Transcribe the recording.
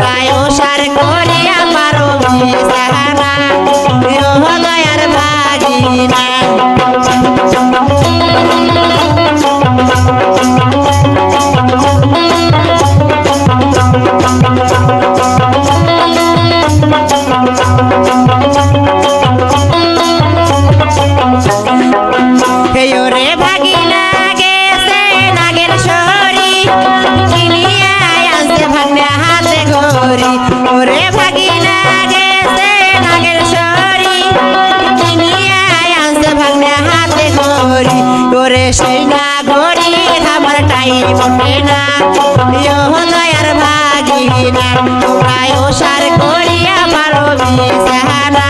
যায় ওষার করে আমার সাহারা দয়ার ভাগিনা। Thank না। লোহনয়ার ভাগিনা তোরায় সার করিয়া মারবি সাহানা